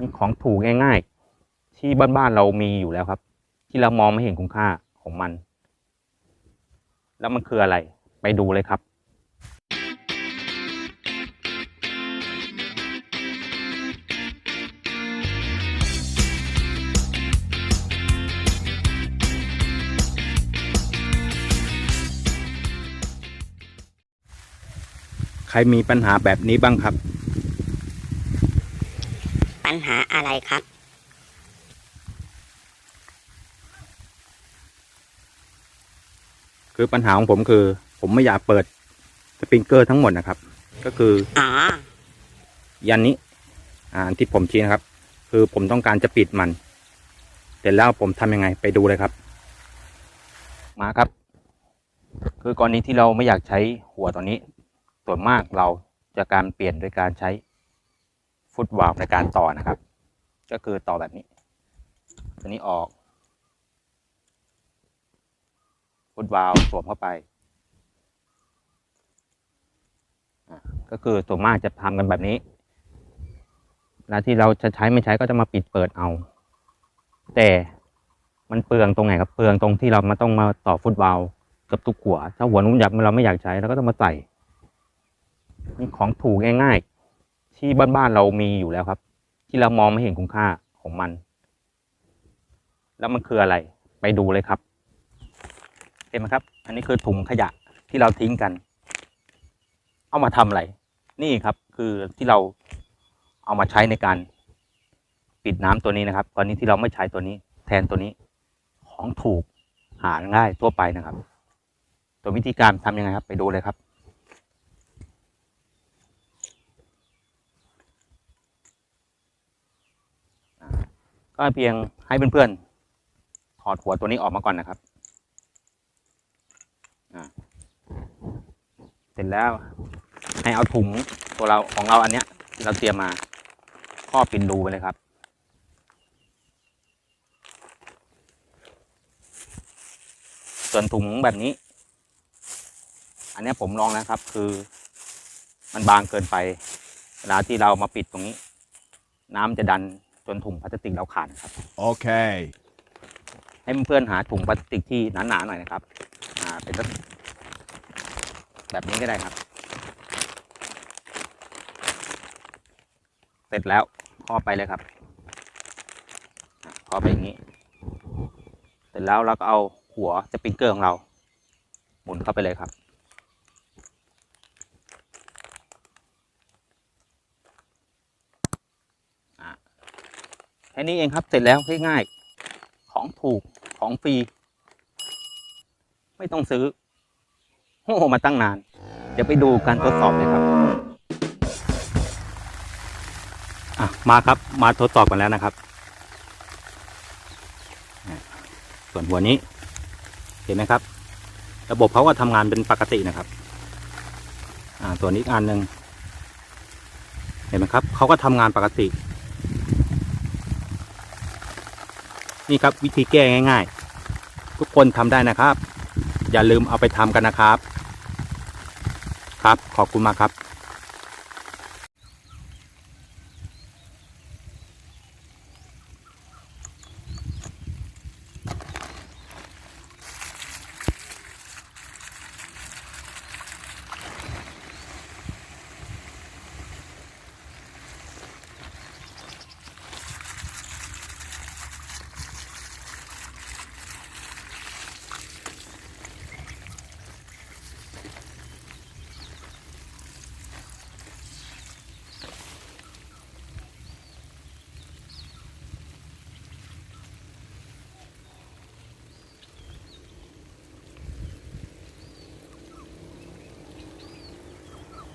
นี่ของถูกง่าย ๆ ที่บ้านๆเรามีอยู่แล้วครับ ที่เรามองไม่เห็นคุณค่าของมัน แล้วมันคืออะไร ไปดูเลยครับใครมีปัญหาแบบนี้บ้างครับ หาอะไรครับ คือปัญหาของผมคือ ผมไม่อยากเปิดสปริงเกอร์ทั้งหมดนะครับ ก็คืออ๋อยันนี้ อ่าอันที่ผมชี้นะครับ คือผมต้องการจะปิดมัน เสร็จแล้วผมทำยังไงไปดูเลยครับ มาครับ คือกรณีที่เราไม่อยากใช้หัวตัวนี้ ส่วนมากเราจะการเปลี่ยนโดยการใช้ ฟุตวาล์วในการต่อนะครับ ก็คือต่อแบบนี้ ตัวนี้ออก ฟุตวาล์วสวมเข้าไปก็คือส่วนมากจะทำกันแบบนี้เวลาที่เราจะใช้ไม่ใช้ก็จะมาปิดเปิดเอา แต่มันเปลืองตรงไหนครับเปลืองตรงที่เรามาต้องมาต่อฟุตวาล์กับทุกหัว ถ้าหัวนู้นอยากเราไม่อยากใช้เราก็ต้องมาใส่นี่ของถูกง่ายๆ ที่บ้านๆเรามีอยู่แล้วครับ ที่เรามองไม่เห็นคุณค่าของมัน แล้วมันคืออะไร ไปดูเลยครับ เห็นไหมครับ อันนี้คือถุงขยะที่เราทิ้งกัน เอามาทำอะไร นี่ครับคือที่เราเอามาใช้ในการปิดน้ำตัวนี้นะครับ ตอนนี้ที่เราไม่ใช้ตัวนี้ แทนตัวนี้ของถูกหาง่ายทั่วไปนะครับ ตัววิธีการทำยังไงครับ ไปดูเลยครับ ก็เพียงให้เพื่อนๆ ถอดหัวตัวนี้ออกมาก่อนนะครับเสร็จแล้วให้เอาถุงตัวเราของเราอันเนี้ย เราเตรียมมาครอบปินรูไปเลยครับส่วนถุงแบบนี้ อันเนี้ยผมลองนะครับ คือมันบางเกินไปเวลาที่เรามาปิดตรงนี้ น้ำจะดัน จนถุงพลาสติกเราขาดนะครับ Okay. ให้เพื่อนๆหาถุงพลาสติกที่หนาๆหน่อยนะครับอ่าเป็นสักแบบนี้ก็ได้ครับ เสร็จแล้วครอบไปเลยครับอะครอบไปอย่างนี้ เสร็จแล้วเราก็เอาหัวสปริงเกอร์ของเราหมุนเข้าไปเลยครับ แค่นี้เองครับเสร็จแล้วง่ายๆของถูกของฟรีไม่ต้องซื้อโอ้มาตั้งนาน เดี๋ยวไปดูการทดสอบเลยครับมาครับมาทดสอบกันแล้วนะครับ ส่วนหัวนี้ เห็นไหมครับ ระบบเขาก็ทำงานเป็นปกตินะครับ อ่าส่วนอีกอันหนึ่งเห็นไหมครับเขาก็ทำงานปกติ นี่ครับวิธีแก้ง่าย ๆ ทุกคนทำได้นะครับ อย่าลืมเอาไปทำกันนะครับ ครับขอบคุณมากครับ